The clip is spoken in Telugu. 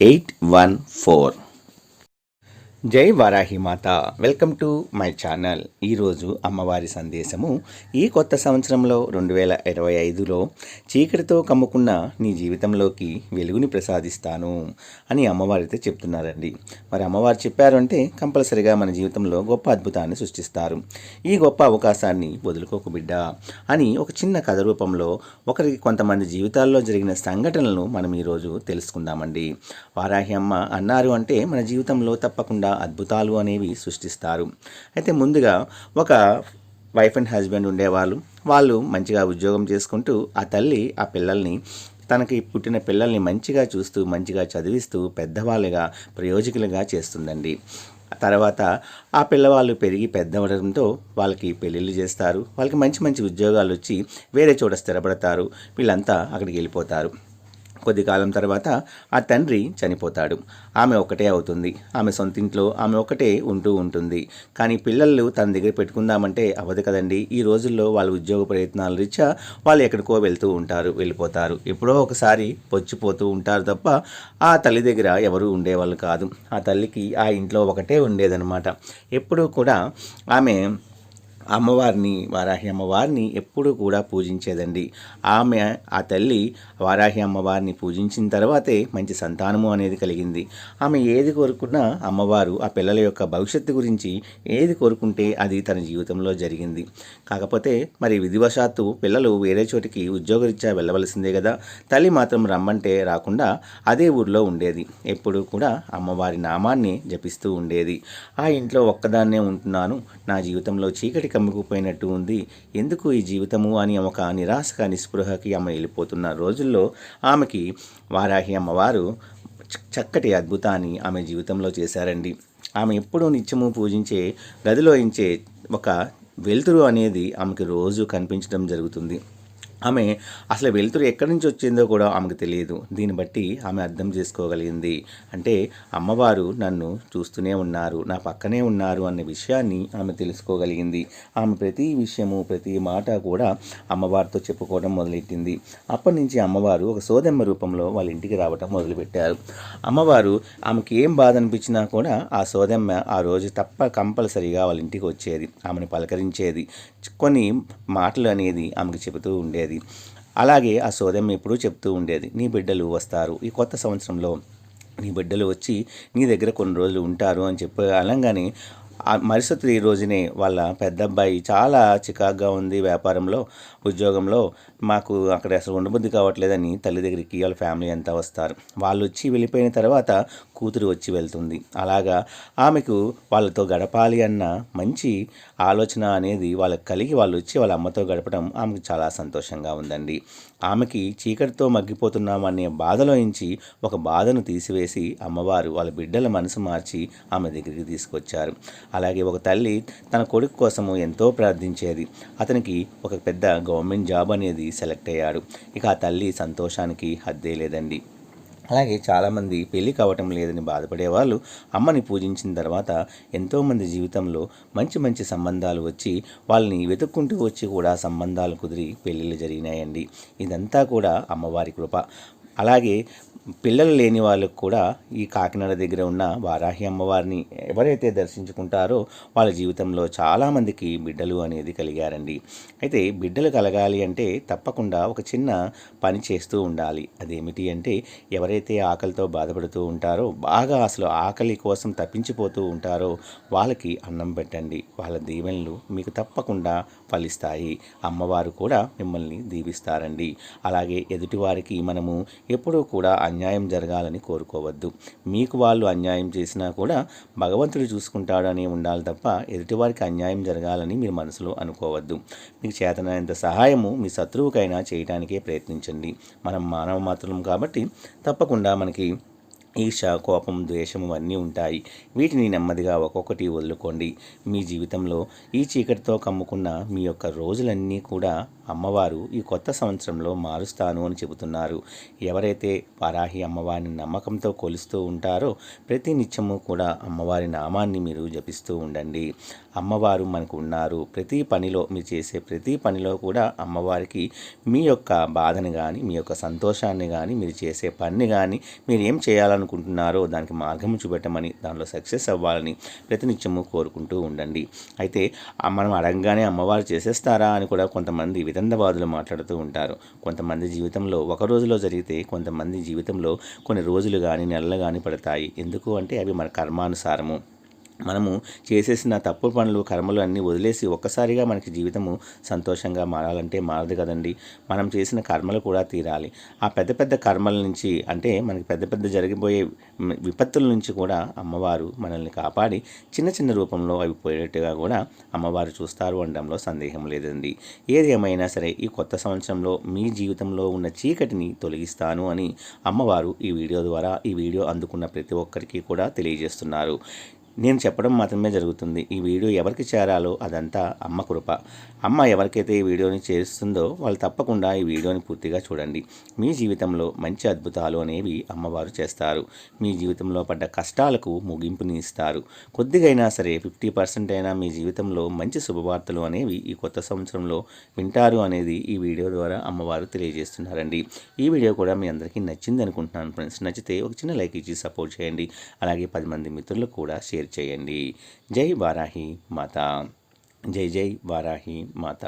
eight one four జై వారాహి మాత. Welcome to my channel. ఈరోజు అమ్మవారి సందేశము ఈ కొత్త సంవత్సరంలో రెండు వేల ఇరవై ఐదులో చీకటితో కమ్ముకున్న నీ జీవితంలోకి వెలుగుని ప్రసాదిస్తాను అని అమ్మవారితో చెప్తున్నారండి. మరి అమ్మవారు చెప్పారు అంటే కంపల్సరిగా మన జీవితంలో గొప్ప అద్భుతాన్ని సృష్టిస్తారు. ఈ గొప్ప అవకాశాన్ని వదులుకోకు బిడ్డ అని ఒక చిన్న కథ రూపంలో ఒకరికి కొంతమంది జీవితాల్లో జరిగిన సంఘటనలను మనం ఈరోజు తెలుసుకుందామండి. వారాహి అమ్మ అన్నారు అంటే మన జీవితంలో తప్పకుండా అద్భుతాలు అనేవి సృష్టిస్తారు. అయితే ముందుగా ఒక వైఫ్ అండ్ హస్బెండ్ ఉండేవాళ్ళు. వాళ్ళు మంచిగా ఉద్యోగం చేసుకుంటూ ఆ తల్లి ఆ పిల్లల్ని తనకి పుట్టిన పిల్లల్ని మంచిగా చూస్తూ మంచిగా చదివిస్తూ పెద్దవాళ్ళుగా ప్రయోజకులుగా చేస్తుందండి. తర్వాత ఆ పిల్లవాళ్ళు పెరిగి పెద్దవడంతో వాళ్ళకి పెళ్ళిళ్ళు చేస్తారు. వాళ్ళకి మంచి మంచి ఉద్యోగాలు వచ్చి వేరే చోట స్థిరపడతారు. వీళ్ళంతా అక్కడికి వెళ్ళిపోతారు. కొద్ది కాలం తర్వాత ఆ తండ్రి చనిపోతాడు. ఆమె ఒకటే అవుతుంది. ఆమె సొంత ఇంట్లో ఆమె ఒకటే ఉంటూ ఉంటుంది. కానీ పిల్లలు తన దగ్గర పెట్టుకుందామంటే అవ్వదు కదండి. ఈ రోజుల్లో వాళ్ళ ఉద్యోగ ప్రయత్నాల రీత్యా వాళ్ళు ఎక్కడికో వెళ్తూ ఉంటారు వెళ్ళిపోతారు. ఎప్పుడో ఒకసారి పొచ్చిపోతూ ఉంటారు తప్ప ఆ తల్లి దగ్గర ఎవరు ఉండేవాళ్ళు కాదు. ఆ తల్లికి ఆ ఇంట్లో ఒకటే ఉండేదనమాట ఎప్పుడూ కూడా ఆమె అమ్మవారిని వారాహి అమ్మవారిని ఎప్పుడూ కూడా పూజించేదండి. ఆమె ఆ తల్లి వారాహి అమ్మవారిని పూజించిన తర్వాతే మంచి సంతానము అనేది కలిగింది. ఆమె ఏది కోరుకున్నా అమ్మవారు ఆ పిల్లల యొక్క భవిష్యత్తు గురించి ఏది కోరుకుంటే అది తన జీవితంలో జరిగింది. కాకపోతే మరి విధివశాత్తు పిల్లలు వేరే చోటికి ఉద్యోగరీత్యా వెళ్ళవలసిందే కదా. తల్లి మాత్రం రమ్మంటే రాకుండా అదే ఊర్లో ఉండేది. ఎప్పుడూ కూడా అమ్మవారి నామాన్ని జపిస్తూ ఉండేది. ఆ ఇంట్లో ఒక్కదాన్నే ఉంటున్నాను. నా జీవితంలో చీకటి కమ్ముకుపోయినట్టు ఉంది. ఎందుకు ఈ జీవితము అని ఒక నిరాశక నిస్పృహకి ఆమె వెళ్ళిపోతున్న రోజుల్లో ఆమెకి వారాహి అమ్మవారు చక్కటి అద్భుతాన్ని ఆమె జీవితంలో చేశారండి. ఆమె ఎప్పుడూ నిత్యము పూజించే గదిలో ఇంచే ఒక వెలుతురు అనేది ఆమెకి రోజు కనిపించడం జరుగుతుంది. ఆమె అసలు వెలుతురు ఎక్కడి నుంచి వచ్చిందో కూడా ఆమెకు తెలియదు. దీన్ని బట్టి ఆమె అర్థం చేసుకోగలిగింది. అంటే అమ్మవారు నన్ను చూస్తూనే ఉన్నారు నా పక్కనే ఉన్నారు అనే విషయాన్ని ఆమె తెలుసుకోగలిగింది. ఆమె ప్రతి విషయము ప్రతి మాట కూడా అమ్మవారితో చెప్పుకోవడం మొదలెట్టింది. అప్పటి నుంచి అమ్మవారు ఒక సోదమ్మ రూపంలో వాళ్ళ ఇంటికి రావటం మొదలుపెట్టారు. అమ్మవారు ఆమెకి ఏం బాధ అనిపించినా కూడా ఆ సోదమ్మ ఆ రోజు తప్ప కంపల్సరీగా వాళ్ళ ఇంటికి వచ్చేది ఆమెను పలకరించేది. కొన్ని మాటలు అనేది ఆమెకు చెబుతూ ఉండేది. అలాగే ఆ సోదమ్మ ఎప్పుడూ చెప్తూ ఉండేది నీ బిడ్డలు వస్తారు. ఈ కొత్త సంవత్సరంలో నీ బిడ్డలు వచ్చి నీ దగ్గర కొన్ని రోజులు ఉంటారు అని చెప్పి అనగానే మరుసటి రోజునే వాళ్ళ పెద్ద అబ్బాయి చాలా చికాగ్గా ఉంది వ్యాపారంలో ఉద్యోగంలో. మాకు అక్కడ అసలు ఉండబుద్ధి కావట్లేదని తల్లి దగ్గరికి వాళ్ళ ఫ్యామిలీ అంతా వస్తారు. వాళ్ళు వచ్చి వెళ్ళిపోయిన తర్వాత కూతురు వచ్చి వెళ్తుంది. అలాగా ఆమెకు వాళ్ళతో గడపాలి అన్న మంచి ఆలోచన అనేది వాళ్ళకి కలిగి వాళ్ళు వచ్చి వాళ్ళ అమ్మతో గడపడం ఆమెకు చాలా సంతోషంగా ఉందండి. ఆమెకి చీకటితో మగ్గిపోతున్నామనే బాధలోంచి ఒక బాధను తీసివేసి అమ్మవారు వాళ్ళ బిడ్డల మనసు మార్చి ఆమె దగ్గరికి తీసుకొచ్చారు. అలాగే ఒక తల్లి తన కొడుకు కోసము ఎంతో ప్రార్థించేది. అతనికి ఒక పెద్ద గవర్నమెంట్ జాబ్ అనేది సెలెక్ట్ అయ్యాడు. ఇక ఆ తల్లి సంతోషానికి హద్దే లేదండి. అలాగే చాలామంది పెళ్ళి కావటం లేదని బాధపడేవాళ్ళు అమ్మని పూజించిన తర్వాత ఎంతోమంది జీవితంలో మంచి మంచి సంబంధాలు వచ్చి వాళ్ళని వెతుక్కుంటూ వచ్చి కూడా సంబంధాలు కుదిరి పెళ్ళిళ్ళు జరిగినాయండి. ఇదంతా కూడా అమ్మవారి కృప. అలాగే పిల్లలు లేని వాళ్ళకు కూడా ఈ కాకినాడ దగ్గర ఉన్న వారాహి అమ్మవారిని ఎవరైతే దర్శించుకుంటారో వాళ్ళ జీవితంలో చాలామందికి బిడ్డలు అనేది కలిగారండి. అయితే బిడ్డలు కలగాలి అంటే తప్పకుండా ఒక చిన్న పని చేస్తూ ఉండాలి. అదేమిటి అంటే ఎవరైతే ఆకలితో బాధపడుతూ ఉంటారో బాగా అసలు ఆకలి కోసం తప్పించిపోతూ ఉంటారో వాళ్ళకి అన్నం పెట్టండి. వాళ్ళ దీవెనలు మీకు తప్పకుండా ఫలిస్తాయి. అమ్మవారు కూడా మిమ్మల్ని దీవిస్తారండి. అలాగే ఎదుటివారికి మనము ఎప్పుడూ కూడా అన్యాయం జరగాలని కోరుకోవద్దు. మీకు వాళ్ళు అన్యాయం చేసినా కూడా భగవంతుడు చూసుకుంటాడని ఉండాలి తప్ప ఎదుటివారికి అన్యాయం జరగాలని మీరు మనసులో అనుకోవద్దు. మీకు చేతనైనంత సహాయము మీ శత్రువుకైనా చేయడానికే ప్రయత్నించండి. మనం మానవ మాత్రం కాబట్టి తప్పకుండా మనకి ఈర్ష కోపం ద్వేషము అన్నీ ఉంటాయి. వీటిని నెమ్మదిగా ఒక్కొక్కటి వదులుకోండి. మీ జీవితంలో ఈ చీకటితో కమ్ముకున్న మీ యొక్క రోజులన్నీ కూడా అమ్మవారు ఈ కొత్త సంవత్సరంలో మారుస్తాను అని చెబుతున్నారు. ఎవరైతే వారాహి అమ్మవారిని నమ్మకంతో కొలుస్తూ ఉంటారో ప్రతి నిత్యము కూడా అమ్మవారి నామాన్ని మీరు జపిస్తూ ఉండండి. అమ్మవారు మనకు ఉన్నారు. ప్రతి పనిలో మీరు చేసే ప్రతి పనిలో కూడా అమ్మవారికి మీ యొక్క బాధని కానీ మీ యొక్క సంతోషాన్ని కానీ మీరు చేసే పనిని కానీ మీరు ఏం అనుకుంటున్నారో దానికి మార్గం చూపెట్టమని దానిలో సక్సెస్ అవ్వాలని ప్రతినిత్యము కోరుకుంటూ ఉండండి. అయితే మనం అడగగానే అమ్మవారు చేసేస్తారా అని కూడా కొంతమంది వితండవాదులు మాట్లాడుతూ ఉంటారు. కొంతమంది జీవితంలో ఒక రోజులో జరిగితే కొంతమంది జీవితంలో కొన్ని రోజులు కానీ నెలలు కానీ పడతాయి. ఎందుకు అంటే అవి మన కర్మానుసారము. మనము చేసేసిన తప్పు పనులు కర్మలు అన్నీ వదిలేసి ఒక్కసారిగా మనకి జీవితము సంతోషంగా మారాలంటే మారదు కదండి. మనం చేసిన కర్మలు కూడా తీరాలి. ఆ పెద్ద పెద్ద కర్మల నుంచి అంటే మనకి పెద్ద పెద్ద జరిగిపోయే విపత్తుల నుంచి కూడా అమ్మవారు మనల్ని కాపాడి చిన్న చిన్న రూపంలో అవి పోయేట్టుగా కూడా అమ్మవారు చూస్తారు అనడంలో సందేహం లేదండి. ఏది ఏమైనా సరే ఈ కొత్త సంవత్సరంలో మీ జీవితంలో ఉన్న చీకటిని తొలగిస్తాను అని అమ్మవారు ఈ వీడియో ద్వారా ఈ వీడియో అందుకున్న ప్రతి ఒక్కరికి కూడా తెలియజేస్తున్నారు. నేను చెప్పడం మాత్రమే జరుగుతుంది. ఈ వీడియో ఎవరికి చేరాలో అదంతా అమ్మ కృప. అమ్మ ఎవరికైతే ఈ వీడియోని చేస్తుందో వాళ్ళు తప్పకుండా ఈ వీడియోని పూర్తిగా చూడండి. మీ జీవితంలో మంచి అద్భుతాలు అనేవి అమ్మవారు చేస్తారు. మీ జీవితంలో పడ్డ కష్టాలకు ముగింపుని ఇస్తారు. కొద్దిగైనా సరే ఫిఫ్టీ పర్సెంట్ అయినా మీ జీవితంలో మంచి శుభవార్తలు అనేవి ఈ కొత్త సంవత్సరంలో వింటారు అనేది ఈ వీడియో ద్వారా అమ్మవారు తెలియజేస్తున్నారండి. ఈ వీడియో కూడా మీ అందరికీ నచ్చింది అనుకుంటున్నాను ఫ్రెండ్స్. నచ్చితే ఒక చిన్న లైక్ ఇచ్చి సపోర్ట్ చేయండి. అలాగే పది మంది మిత్రులకు కూడా షేర్ చేయండి. జై వారాహి మాత. జై జై వారాహి మాత.